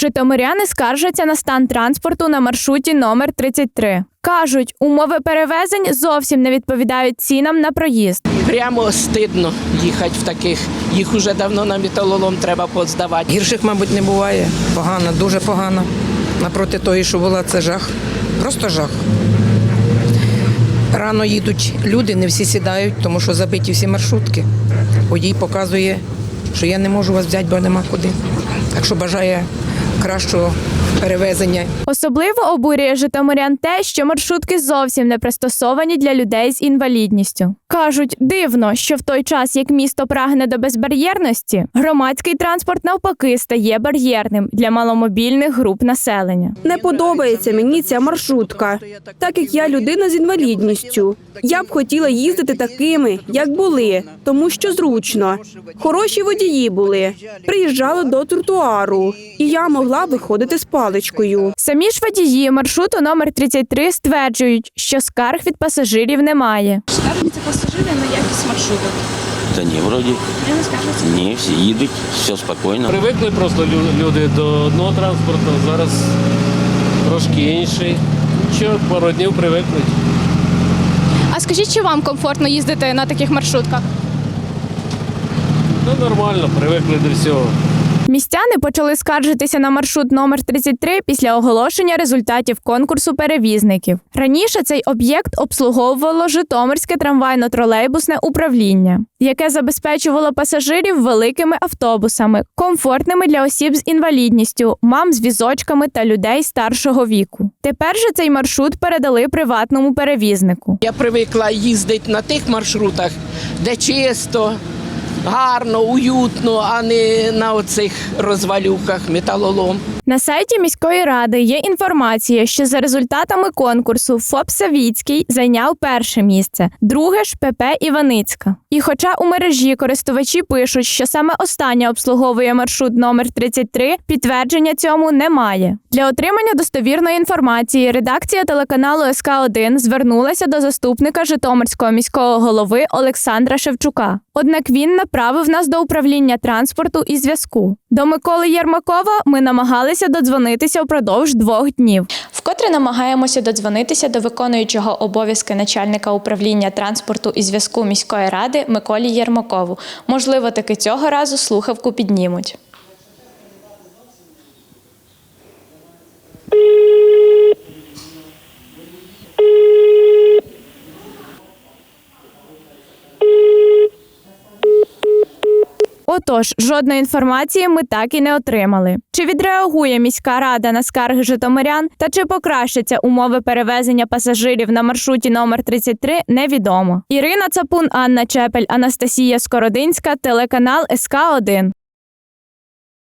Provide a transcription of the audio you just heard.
Житомиряни скаржаться на стан транспорту на маршруті номер 33. Кажуть, умови перевезень зовсім не відповідають цінам на проїзд. Прямо стидно їхати в таких. Їх уже давно на металолом треба поздавати. Гірших, мабуть, не буває. Погано, дуже погано. Напроти тої, що була, це жах. Просто жах. Рано їдуть люди, не всі сідають, тому що забиті всі маршрутки. Водій показує, що я не можу вас взяти, бо нема куди. Так що бажає кращого перевезення Особливо обурює житомирян те, що маршрутки зовсім не пристосовані для людей з інвалідністю. Кажуть, дивно, що в той час, як місто прагне до безбар'єрності, громадський транспорт навпаки стає бар'єрним для маломобільних груп населення. Не подобається мені ця маршрутка, так як я людина з інвалідністю. Я б хотіла їздити такими, як були, тому що зручно. Хороші водії були. Приїжджали до тротуару, і я могла виходити з паличкою. Самі ж водії маршруту номер 33 стверджують, що скарг від пасажирів немає. Скаржаться пасажири на якість маршруток. Та ні, вроді ні, всі їдуть, все спокійно. Привикли просто люди до одного транспорту, зараз трошки інший. Що пару днів привикнуть. А скажіть, чи вам комфортно їздити на таких маршрутках? Ну нормально, привикли до всього. Містяни почали скаржитися на маршрут номер 33 після оголошення результатів конкурсу перевізників. Раніше цей об'єкт обслуговувало Житомирське трамвайно-тролейбусне управління, яке забезпечувало пасажирів великими автобусами, комфортними для осіб з інвалідністю, мам з візочками та людей старшого віку. Тепер же цей маршрут передали приватному перевізнику. Я привикла їздити на тих маршрутах, де чисто, гарно, уютно, а не на оцих розвалюках металолом. На сайті міської ради є інформація, що за результатами конкурсу ФОП Савіцький зайняв перше місце, друге ж ПП Іваницька. І хоча у мережі користувачі пишуть, що саме остання обслуговує маршрут номер 33, підтвердження цьому немає. Для отримання достовірної інформації редакція телеканалу СК 1 звернулася до заступника Житомирського міського голови Олександра Шевчука. Однак він направив нас до управління транспорту і зв'язку. До Миколи Єрмакова ми намагалися додзвонитися впродовж двох днів. Вкотре намагаємося додзвонитися до виконуючого обов'язки начальника управління транспорту і зв'язку міської ради Миколі Єрмакову. Можливо, таки цього разу слухавку піднімуть. Отож, жодної інформації ми так і не отримали. Чи відреагує міська рада на скарги житомирян та чи покращаться умови перевезення пасажирів на маршруті номер 33, невідомо. Ірина Цапун, Анна Чепель, Анастасія Скородинська, телеканал СК 1